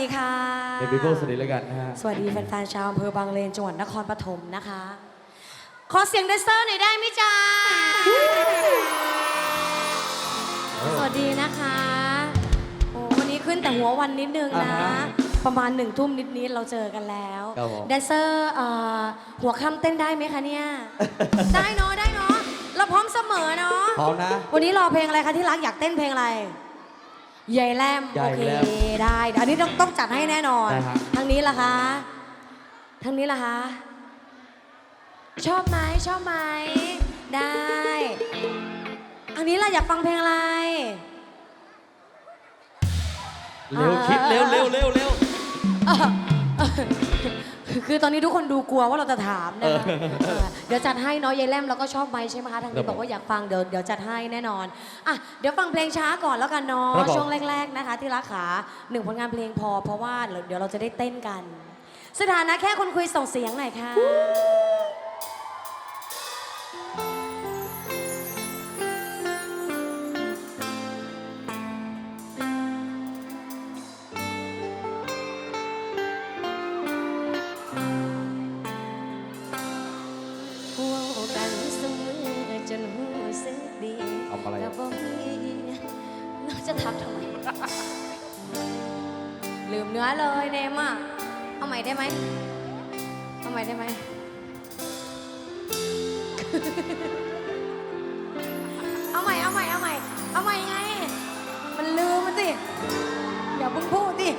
ดีค่ะ เดบิวต์สวัสดีแล้วกันนะฮะ สวัสดีแฟนๆชาวอำเภอบางเลนจังหวัดนครปฐมนะคะ ขอเสียงแดนเซอร์หน่อยได้ไหมจ๊ะ สวัสดีนะคะ โอ้วันนี้ขึ้นแต่หัววันนิดนึงนะ อ่าฮะประมาณหนึ่งทุ่มนิดๆเราเจอกันแล้วครับผม แดนเซอร์เอ่อหัวค่ำเต้นได้ไหมคะเนี่ย ได้เนาะได้เนาะเราพร้อมเสมอเนาะ พร้อมนะ วันนี้รอเพลงอะไรคะที่รักอยากเต้นเพลงอะไร ใหญ่แลมใหญ่โอเคแลมได้อันนี้ต้องต้องจัดให้แน่นอนได้ฮะทางนี้ล่ะคะทางนี้ล่ะคะชอบไหมชอบไหมได้ทางนี้ล่ะอยากฟังเพลงอะไรเร็วคิดเร็วเร็วเร็วเร็ว คือตอนนี้ทุกคนดูกลัวว่าเราจะถามนะคะเออเออเดี๋ยวจัดให้เนาะยายแลมเราก็ชอบไหมใช่ไหมคะทางครันี้บบอกว่าอยากฟังเดี๋ยวเดี๋ยวจัดให้แน่นอนอะเดี๋ยวฟังเพลงช้าก่อนแล้วกันเนาะครับผม ช่วงแรก ๆนะคะ ที่รักขาหนึ่งผลงานเพลงพอ เพราะว่าเดี๋ยวเราจะได้เต้นกัน สถานะแค่คนคุยส่งเสียงหน่อยค่ะ ลืมเนื้อเลยเนมอะ เอาใหม่ได้ไหม เอาใหม่ได้ไหม เอาใหม่ เอาใหม่ เอาใหม่ เอาใหม่ไง มันลืมมันสิ อย่าเพิ่งพูดดิ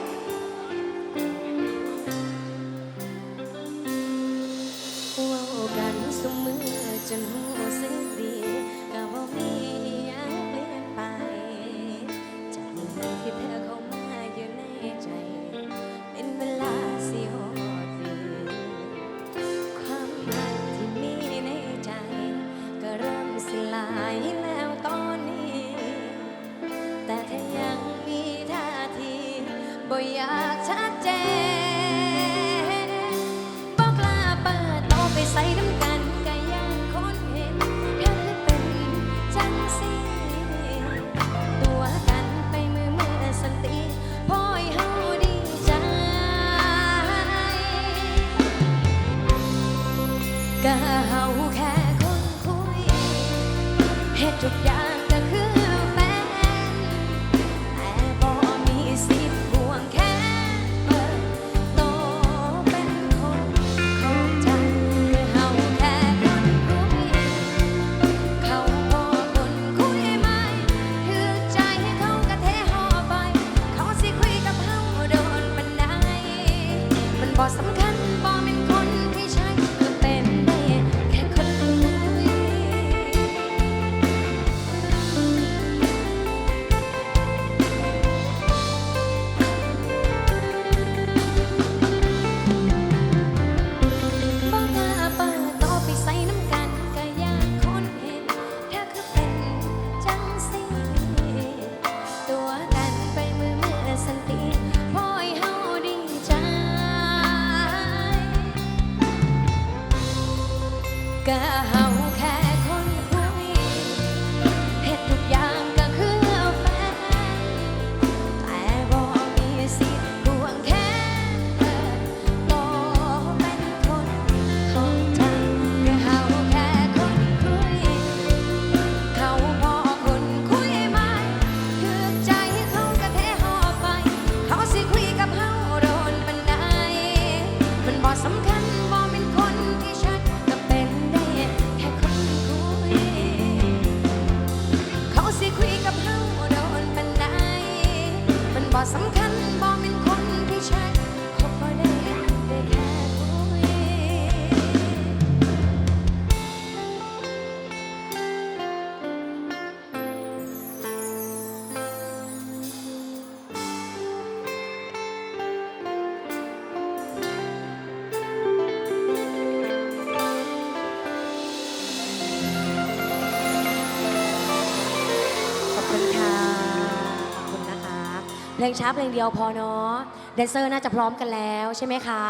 เพลงช้าเพลงเดียวพอเนาะแดนเซอร์น่าจะพร้อมกันแล้วใช่ไหมคะ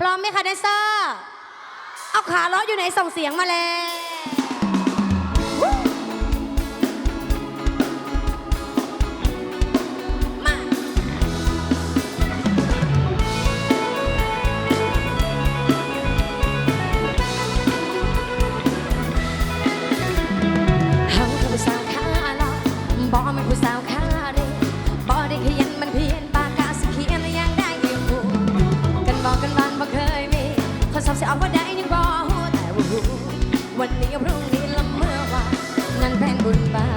พร้อมไหมคะแดนเซอร์ เอาขาล้ออยู่ไหนส่งเสียงมาเลย อบสิเอาบ่ได้ยังบ่แต่ว่าวันนี้กับพรุ่งนี้ละเมื่อวานนั้นเป็นบุญบา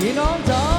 พี่น้องจ๋า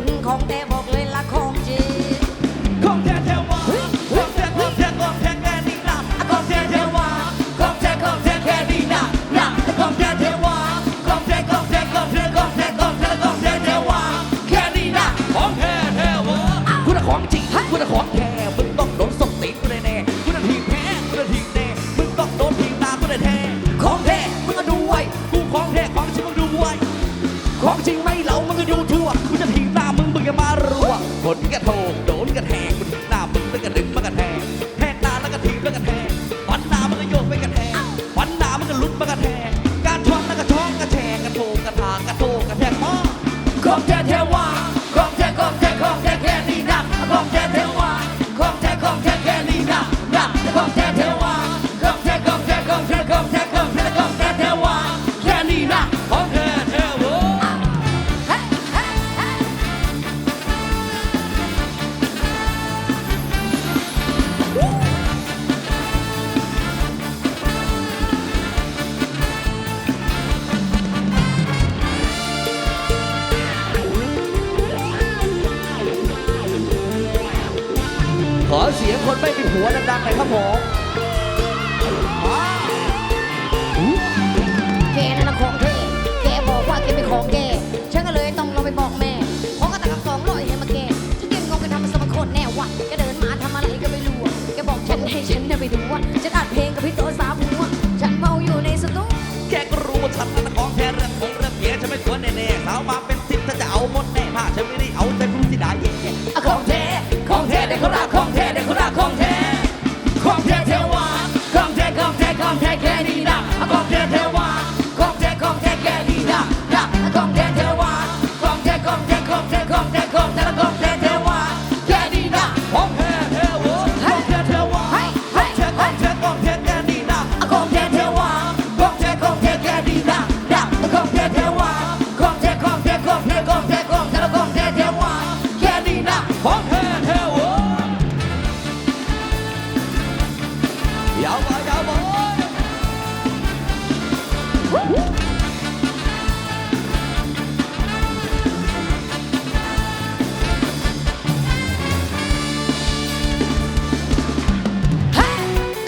งของแต่บอกเลยละของจริง หมดเงี้ ขอเสียงคนไม่มีหัวดังๆหน่อยครับผมแกนั่นนะของเท่แกบอกว่าแกเป็นของแกฉันก็เลยต้องลองไปบอกแม่เพระก็ตักสองร้อยให้มาแกฉันยืนงงกันทำมันสมคตแน่วะแกเดินมาทำอะไรก็ไม่รู้แกบอกฉันให้ฉันน่ะไปดูว่าฉันอัดเพลงกับพี่โตสาวหัวฉันเมาอยู่ในสตูแกก็รู้ว่าฉันนั่นของแท้เรื่องของเรื่องเพียฉันไม่ควรแน่ๆสาวมาเป็นสิบถ้าจะเอาหมดแน่ผ้าฉันไม่ได้เอา